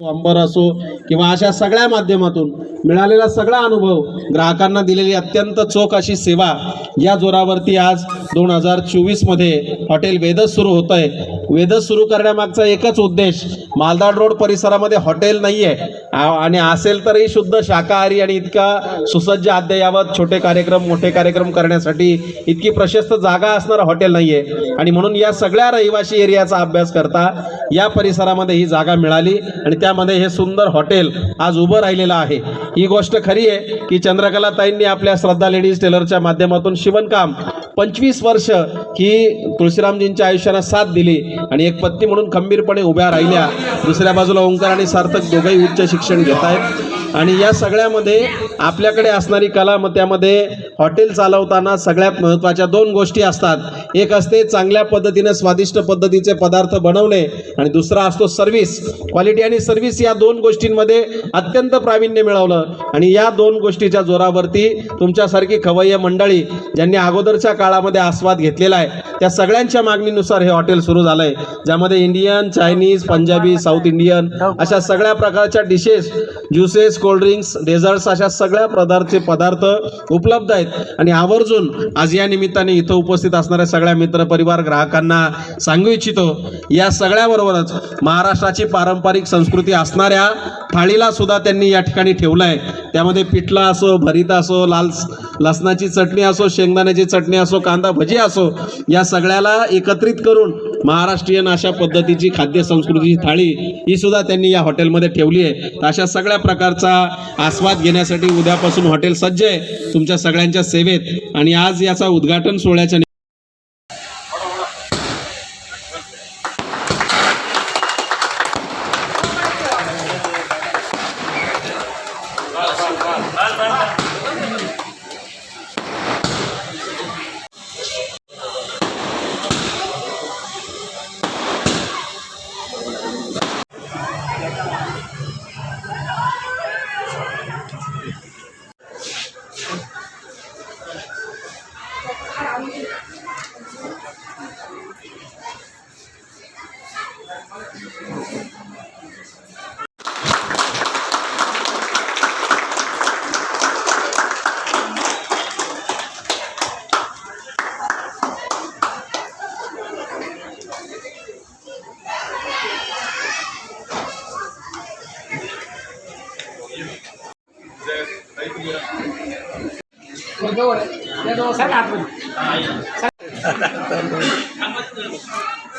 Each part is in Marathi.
अंबर असो किंवा अशा सगळ्या माध्यमातून मिळालेला सगळा अनुभव ग्राहकांना दिलेली अत्यंत चोख अशी सेवा या जोरावरती आज दोन हजार चोवीसमध्ये हॉटेल वेदस सुरू होत आहे वेदस सुरू करण्यामागचा एकच उद्देश मालदाड रोड परिसरामध्ये हॉटेल नाही आहे आणि असेल तरी शुद्ध शाकाहारी आणि इतका सुसज्ज अद्ययावत छोटे कार्यक्रम मोठे कार्यक्रम करण्यासाठी इतकी प्रशस्त जागा असणारं हॉटेल नाही आहे आणि म्हणून या सगळ्या रहिवासी एरियाचा अभ्यास करता या परिसरामध्ये ही जागा मिळाली आणि त्यामध्ये हे सुंदर हॉटेल आज उभं राहिलेलं आहे. ही गोष्ट खरी आहे की चंद्रकला ताईंनी आपल्या श्रद्धा लेडीज टेलरच्या माध्यमातून शिवणकाम पंचवीस वर्ष ही तुळशीरामजींच्या आयुष्याला साथ दिली आणि एक पत्नी म्हणून खंबीरपणे उभ्या राहिल्या. दुसऱ्या बाजूला ओंकार आणि सार्थक दोघंही उच्च शिक्षण घेत आहेत. आणि या सगळ्यामध्ये आपल्याकडे असणारी कला मग त्यामध्ये हॉटेल चालवताना सगळ्यात महत्त्वाच्या दोन गोष्टी असतात. एक असते चांगल्या पद्धतीने स्वादिष्ट पद्धतीचे पदार्थ बनवणे आणि दुसरा असतो सर्व्हिस क्वालिटी आणि सर्व्हिस या दोन गोष्टींमध्ये अत्यंत प्रावीण्य मिळवलं. आणि या दोन गोष्टीच्या जोरावरती तुमच्यासारखी खवय्य मंडळी ज्यांनी अगोदरच्या काळामध्ये आस्वाद घेतलेला आहे त्या सगळ्यांच्या मागणीनुसार हे हॉटेल सुरू झालंय. ज्यामध्ये Indian Chinese Punjabi south Indian अशा सगळ्या प्रकारच्या डिशेस ज्युसेस कोल्ड्रिंक्स डेझर्ट्स अशा सगळ्या प्रकारचे पदार्थ उपलब्ध आहेत. आणि आवर्जून आज या निमित्ताने इथं उपस्थित असणाऱ्या सगळ्या मित्रपरिवार ग्राहकांना सांगू इच्छितो या सगळ्याबरोबरच महाराष्ट्राची पारंपरिक संस्कृती असणाऱ्या थाळीला सुद्धा त्यांनी या ठिकाणी ठेवलं आहे त्यामध्ये पिठला असो भरीत असो लाल लसणाची चटणी असो शेंगदाण्याची चटणी असो कांदा भजी असो या सगळ्याला एकत्रित करून महाराष्ट्रीयन अशा पद्धतीची खाद्य संस्कृतीची थाळी ही सुद्धा त्यांनी या हॉटेलमध्ये ठेवली आहे. तर अशा सगळ्या प्रकारचा आस्वाद घेण्यासाठी उद्यापासून हॉटेल सज्ज आहे. तुमच्या सगळ्यांच्या सेवेत. आणि आज याचा उद्घाटन सोहळ्याच्या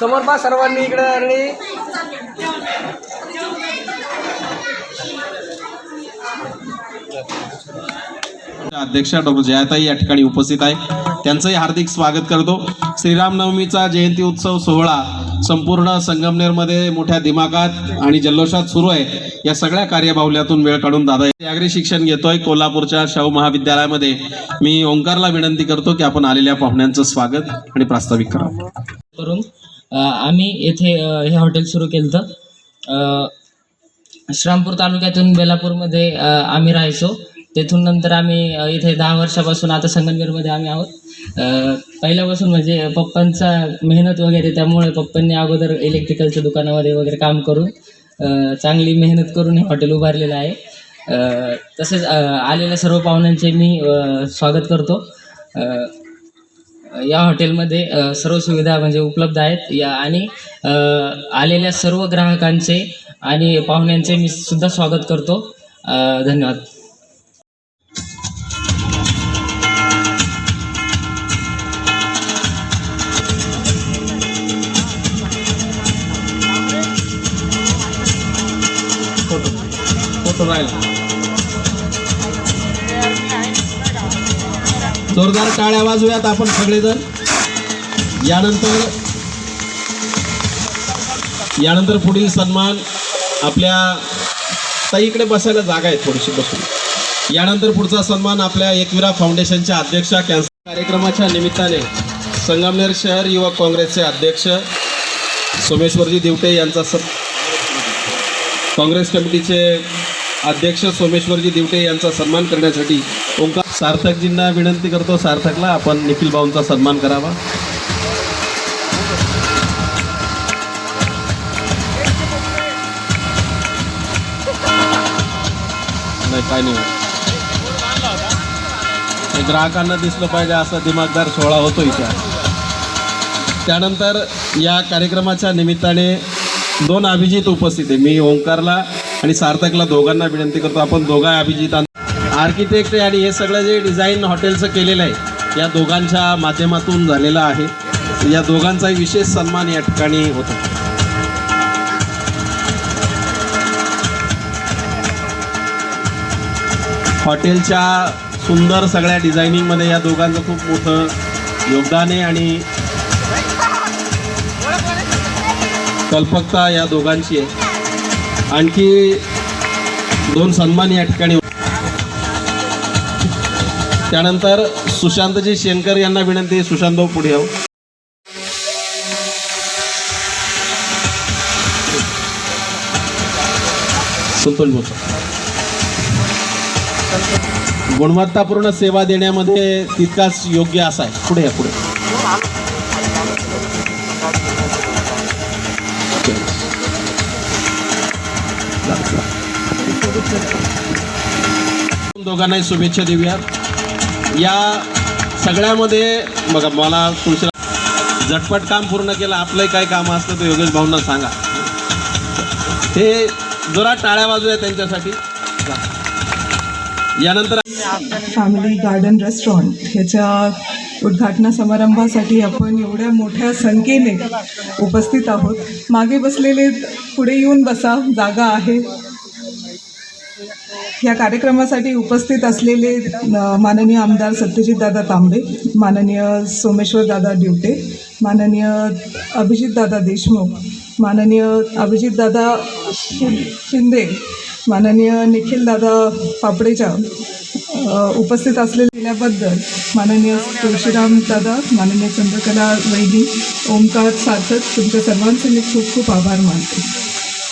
समोर पा सर्वांनी इकडे आणि अध्यक्षा डॉक्टर जयाताई या ठिकाणी उपस्थित आहे. त्यांचंही हार्दिक स्वागत करतो. श्रीरामनवमीचा जयंती उत्सव सोहळा संपूर्ण संगमनेरमध्ये मोठ्या दिमागात आणि जल्लोषात सुरू आहे. या सगळ्या कार्यबाहुल्यातून वेळ काढून दादा अग्री शिक्षण घेतोय कोल्हापूरच्या शाहू महाविद्यालयामध्ये. मी ओंकारला विनंती करतो की आपण आलेल्या पाहुण्यांचं स्वागत आणि प्रास्ताविक करावं करून आम्ही येथे हे हॉटेल सुरू केलं होतं श्रामपूर तालुक्यातून बेलापूरमध्ये आम्ही राहायचो. तेथून नंतर आम्ही इथे दहा वर्षापासून आता संगमनेरमध्ये आम्ही आहोत. पहिल्यापासून म्हणजे पप्पांचा मेहनत वगैरे त्यामुळे पप्पांनी अगोदर इलेक्ट्रिकलच्या दुकानामध्ये वगैरे काम करून चांगली मेहनत करून हे हॉटेल उभारलेलं आहे. तसेच आलेल्या सर्व पाहुण्यांचे मी स्वागत करतो. या हॉटेलमध्ये सर्व सुविधा म्हणजे उपलब्ध आहेत. या आणि आलेल्या सर्व ग्राहकांचे आणि पाहुण्यांचे मी सुद्धा स्वागत करतो. धन्यवाद. मस्त राहिला जोरदार टाळ्या वाजूयात आपण सगळेजण. यानंतर यानंतर पुढील सन्मान आपल्या ताईकडे बसायला जागा आहे थोडीशी बसून. यानंतर पुढचा सन्मान आपल्या एकविरा फाउंडेशनच्या अध्यक्षा कॅन्सर कार्यक्रमाच्या निमित्ताने संगमनेर शहर युवक काँग्रेसचे अध्यक्ष सोमेश्वरजी दिवटे यांचा स काँग्रेस कमिटीचे अध्यक्ष सोमेश्वरजी दिवटे यांचा सन्मान करण्यासाठी ओंकार सार्थकजींना विनंती करतो सार्थकला आपण निखिल भाऊंचा सन्मान करावा. काय नाही. ग्राहकांना दिसलं पाहिजे असा दिमागदार सोहळा होतो इथे. त्यानंतर या कार्यक्रमाच्या निमित्ताने दोन अभिजित उपस्थित आहे. मी ओंकारला आणि सार्थकला दोघांना विनंती करतो. आपण दोघा अभिजितां आर्किटेक्ट आहे आणि हे सगळं जे डिझाईन हॉटेलचं केलेलं आहे या दोघांच्या माध्यमातून झालेलं आहे. या दोघांचाही विशेष सन्मान या ठिकाणी होता. हॉटेलच्या सुंदर सगळ्या डिझायनिंगमध्ये या दोघांचं खूप मोठं योगदान आहे आणि कल्पकता या दोघांची आहे. आणखी दोन सन्मान या ठिकाणी त्यानंतर सुशांतजी शेनकर यांना विनंती सुशांत भाऊ पुढे येऊ. संतोष भाऊ गुणवत्तापूर्ण सेवा देण्यामध्ये तितकाच योग्य असा आहे. पुढे या पुढे. दोघांनाही शुभेच्छा देऊयात. या सगळ्यामध्ये बघा मला तुळशीला झटपट काम पूर्ण केलं आपलंही काही काम असतं ते योगेश भाऊंना सांगा. हे जोरात टाळ्या वाजूया त्यांच्यासाठी. यानंतर फॅमिली गार्डन रेस्टॉरंट ह्याच्या उद्घाटन समारंभासाठी आपण एवढ्या मोठ्या संख्येने उपस्थित आहोत. मागे बसलेले पुढे येऊन बसा जागा आहे. या कार्यक्रमासाठी उपस्थित असलेले माननीय आमदार सत्यजितदादा तांबे माननीय सोमेश्वरदादा ड्युटे माननीय अभिजितदादा देशमुख माननीय अभिजितदादा शिंदे माननीय निखिलदादा पापडेच्या उपस्थित असलेल्याबद्दल माननीय तुळशीराम दादा माननीय चंद्रकला वैदी ओमकार सार्थक तुमच्या सर्वांचे मी खूप खूप आभार मानते.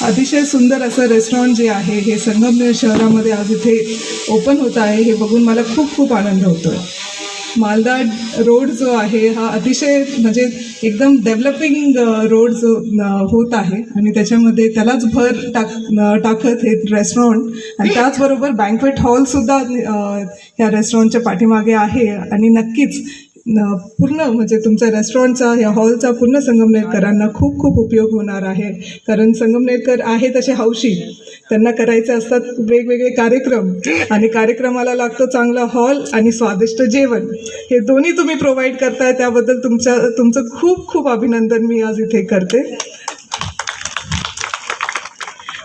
अतिशय सुंदर असं रेस्टॉरंट जे आहे हे संगमनेर शहरामध्ये आज इथे ओपन होत आहे हे बघून मला खूप खूप आनंद होतो आहे मालदा रोड जो आहे हा अतिशय म्हणजे एकदम डेव्हलपिंग रोड जो होत आहे आणि त्याच्यामध्ये त्यालाच भर टाक टाकत हे रेस्टॉरंट आणि त्याचबरोबर बँकवेट हॉलसुद्धा ह्या रेस्टॉरंटच्या पाठीमागे आहे आणि नक्कीच पूर्ण म्हणजे तुमच्या रेस्टॉरंटचा या हॉलचा पूर्ण संगमनेरकरांना खूप खूप उपयोग होणार आहे. कारण संगमनेरकर आहे तसे हौशी. त्यांना करायचे असतात वेगवेगळे कार्यक्रम. आणि कार्यक्रमाला लागतो चांगला हॉल आणि स्वादिष्ट जेवण. हे दोन्ही तुम्ही प्रोव्हाइड करताय त्याबद्दल तुमच्या तुमचं खूप खूप अभिनंदन मी आज इथे करते.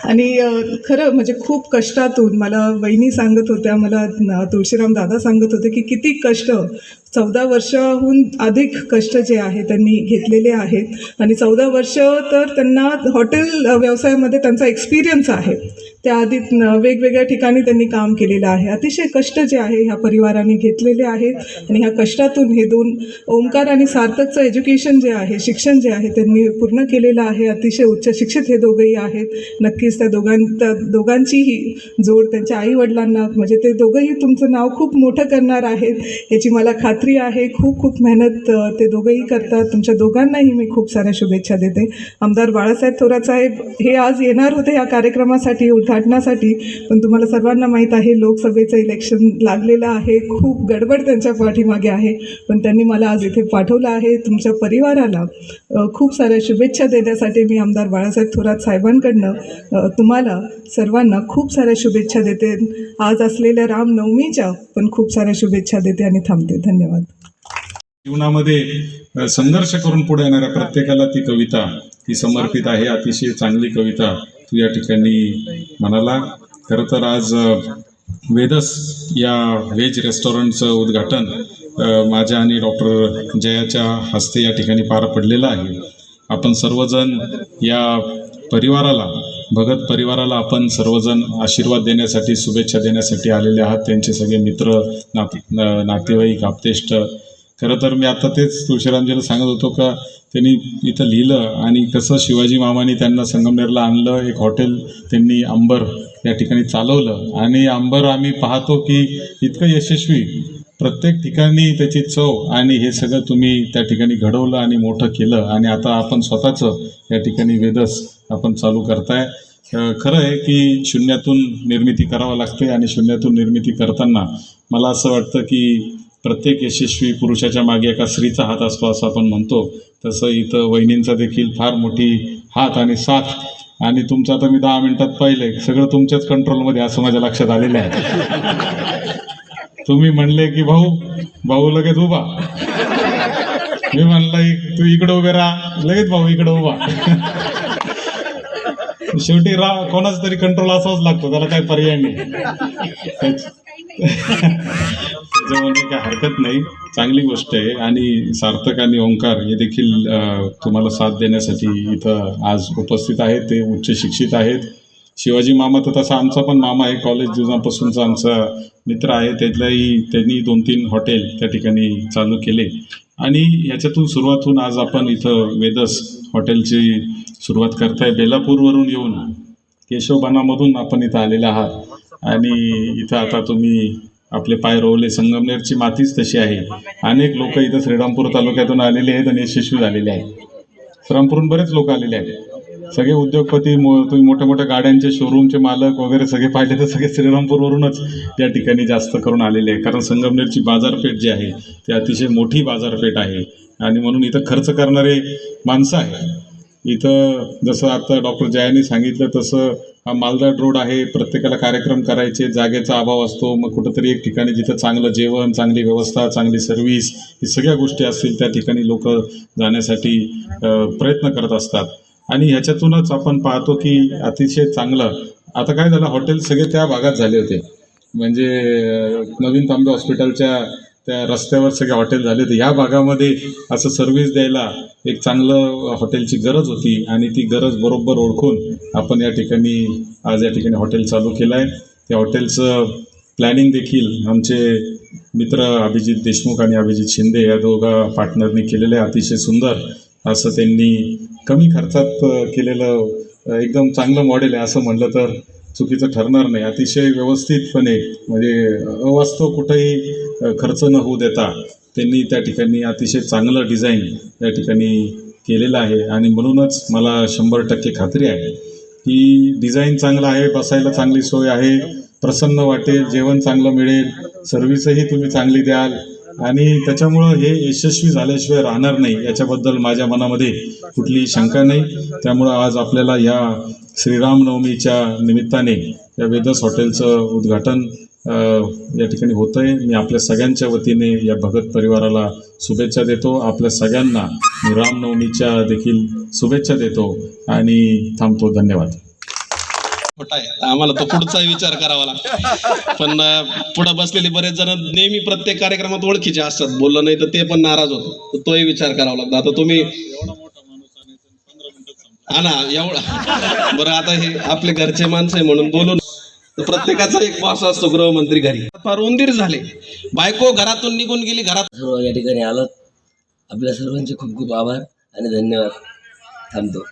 आणि खरं म्हणजे खूप कष्टातून मला वहिनी सांगत होत्या मला तुळशीराम दादा सांगत होते की किती कष्ट चौदा वर्षाहून अधिक कष्ट जे आहे त्यांनी घेतलेले आहेत. आणि चौदा वर्ष तर त्यांना हॉटेल व्यवसायामध्ये त्यांचा एक्सपिरियन्स आहे. त्याआधी न- वेगवेगळ्या ठिकाणी त्यांनी काम केलेलं आहे. अतिशय कष्ट जे आहे ह्या परिवाराने घेतलेले आहेत आणि ह्या कष्टातून हे दोन ओंकार आणि सार्थकचं एज्युकेशन जे आहे शिक्षण जे आहे त्यांनी पूर्ण केलेलं आहे. अतिशय उच्च शिक्षित हे दोघंही आहेत. नक्कीच त्या दोघां त्या दोघांचीही जोड त्यांच्या आईवडिलांना म्हणजे ते दोघंही तुमचं नाव खूप मोठं करणार आहेत याची मला खात्री आहे. खूप खूप मेहनत ते दोघंही करतात. तुमच्या दोघांनाही मी खूप साऱ्या शुभेच्छा देते. आमदार बाळासाहेब थोरात साहेब हे आज येणार होते या कार्यक्रमासाठी. उद्घाटनासाठी. पण तुम्हाला सर्वांना माहीत आहे लोकसभेचं इलेक्शन लागलेलं आहे. खूप गडबड त्यांच्या पाठीमागे आहे. पण त्यांनी मला आज इथे पाठवलं आहे तुमच्या परिवाराला. खूप साऱ्या शुभेच्छा देण्यासाठी मी आमदार बाळासाहेब थोरात साहेबांकडनं तुम्हाला सर्वांना खूप साऱ्या शुभेच्छा देते. आज असलेल्या रामनवमीच्या पण खूप साऱ्या शुभेच्छा देते आणि थांबते. धन्यवाद. जीवनामध्ये संघर्ष करून पुढे येणाऱ्या प्रत्येकाला ती कविता ती समर्पित आहे. अतिशय चांगली कविता. तू या ठिकाणी म्हणाला. खरं तर आज वेदस या व्हेज रेस्टॉरंटचं उद्घाटन माझ्या आणि डॉक्टर जयाच्या हस्ते या ठिकाणी पार पडलेलं आहे. आपण सर्वजण या परिवाराला भगत परिवाराला आपण सर्वजण आशीर्वाद देण्यासाठी शुभेच्छा देण्यासाठी आलेले आहात. त्यांचे सगळे मित्र नाते नातेवाईक आप्तेष्ट खरं तर मी आता तेच तुळशीरामजीला सांगत होतो का त्यांनी इथं लिहिलं आणि कसं शिवाजी मामाने त्यांना संगमनेरला आणलं एक हॉटेल त्यांनी अंबर या ठिकाणी चालवलं. आणि अंबर आम्ही पाहतो की इतकं यशस्वी. प्रत्येक ठिकाणी त्याची चव आणि हे सगळं तुम्ही त्या ठिकाणी घडवलं आणि मोठं केलं. आणि आता आपण स्वतःचं या ठिकाणी वेदस आपण चालू करताय. खरं आहे की शून्यातून निर्मिती करावं लागते आणि शून्यातून निर्मिती करताना मला असं वाटतं की प्रत्येक यशस्वी पुरुषाच्या मागे एका स्त्रीचा हात असतो असं आपण म्हणतो. तसं इथं वहिनींचा देखील फार मोठी हात आणि साथ. आणि तुमचं आता मी दहा मिनिटात पाहिलं सगळं तुमच्याच कंट्रोलमध्ये असं माझ्या लक्षात आलेलं आहे. तुम्ही म्हणले की भाऊ भाऊ लगेच उभा. मी म्हणलं तू इकडे उभे राहा. लगेच भाऊ इकडे उभा. शेवटी रा कोणाचा तरी कंट्रोल असाच लागतो. त्याला काही पर्याय नाही. त्याच्यामध्ये काही हरकत नाही. चांगली गोष्ट आहे आणि सार्थक आणि ओंकार हे देखील तुम्हाला साथ देण्यासाठी इथं आज उपस्थित आहेत. ते उच्च शिक्षित आहेत. शिवाजी मामा तर तसा आमचा पण मामा आहे. कॉलेज दिवसापासूनचा आमचा मित्र आहे. त्यातलाही त्यांनी दोन तीन हॉटेल त्या ठिकाणी चालू केले. आणि याच्यातून सुरुवात होऊन आज आपण इथं वेदस हॉटेलची सुरुवात करताय. बेलापूरवरून येऊन केशवबानामधून आपण इथं आलेले आहात. आणि इथं आता तुम्ही आपले पाय रोवले. संगमनेरची मातीच तशी आहे. अनेक लोक इथं श्रीरामपूर तालुक्यातून आलेले आहेत आणि यशस्वी झालेले आहेत. श्रीरामपूरहून बरेच लोक आलेले आहेत. सगळे उद्योगपती मो तुम्ही मोठ्या मोठ्या गाड्यांचे शोरूमचे मालक वगैरे सगळे पाहिले तर सगळे श्रीरामपूरवरूनच या ठिकाणी जास्त करून आलेले आहे कारण संगमनेरची बाजारपेठ जी आहे ती अतिशय मोठी बाजारपेठ आहे. आणि म्हणून इथं खर्च करणारे माणसं आहे इथं जसं आता डॉक्टर जयाने सांगितलं तसं मालदाड मालदाट रोड आहे. प्रत्येकाला कार्यक्रम करायचे जागेचा अभाव असतो. मग कुठंतरी एक ठिकाणी जिथं चांगलं जेवण चांगली व्यवस्था चांगली सर्व्हिस ही सगळ्या गोष्टी असतील त्या ठिकाणी लोक जाण्यासाठी प्रयत्न करत असतात. आणि ह्याच्यातूनच आपण पाहतो की अतिशय चांगलं. आता काय झालं हॉटेल सगळे त्या भागात झाले होते. म्हणजे नवीन तांबे हॉस्पिटलच्या त्या रस्त्यावर सगळे हॉटेल झाले तर ह्या भागामध्ये असं सर्व्हिस द्यायला एक चांगलं हॉटेलची गरज होती आणि ती गरज बरोबर ओळखून आपण या ठिकाणी आज या ठिकाणी हॉटेल चालू केलं आहे त्या हॉटेलचं प्लॅनिंग देखील आमचे मित्र अभिजित देशमुख आणि अभिजित शिंदे या दोघा पार्टनरनी केलेलं आहे. अतिशय सुंदर असं त्यांनी कमी खर्चात केलेलं एकदम चांगलं मॉडेल आहे असं म्हणलं तर चुकीचं ठरणार नाही. अतिशय व्यवस्थितपणे म्हणजे अवास्तव कुठंही खर्च न होऊ देता त्यांनी त्या ठिकाणी अतिशय चांगलं डिझाईन या ठिकाणी केलेलं आहे. आणि म्हणूनच मला शंभर टक्के खात्री आहे की डिझाईन चांगलं आहे बसायला चांगली सोय आहे प्रसन्न वाटेल जेवण चांगलं मिळेल सर्व्हिसही तुम्ही चांगली द्याल. आणि त्याच्यामुळं हे यशस्वी झाल्याशिवाय राहणार नाही याच्याबद्दल माझ्या मनामध्ये कुठलीही शंका नाही. त्यामुळं आज आपल्याला या श्रीरामनवमीच्या निमित्ताने या वेदस हॉटेलचं उद्घाटन या ठिकाणी होतं आहे मी आपल्या सगळ्यांच्या वतीने या भगत परिवाराला शुभेच्छा देतो. आपल्या सगळ्यांना मी रामनवमीच्या देखील शुभेच्छा देतो आणि थांबतो. धन्यवाद. आम्हाला तो पुढचा विचार करावा लागतो. पण पुढे पुढं बसलेले बरेच जण नेहमी प्रत्येक कार्यक्रमात ओळखीचे असतात. बोललं नाही तर ते पण नाराज होतो तर तोही विचार करावा लागतो. आता तुम्ही हा ना एवढा. बरं आता हे आपले घरचे माणसं आहे म्हणून बोलून तर प्रत्येकाचा एक बॉस असतो गृहमंत्री घरी. फार उंदीर झाले. बायको घरातून निघून गेली घरात सर्व या ठिकाणी आलात. आपल्या सर्वांचे खूप खूप आभार आणि धन्यवाद. थांबतो.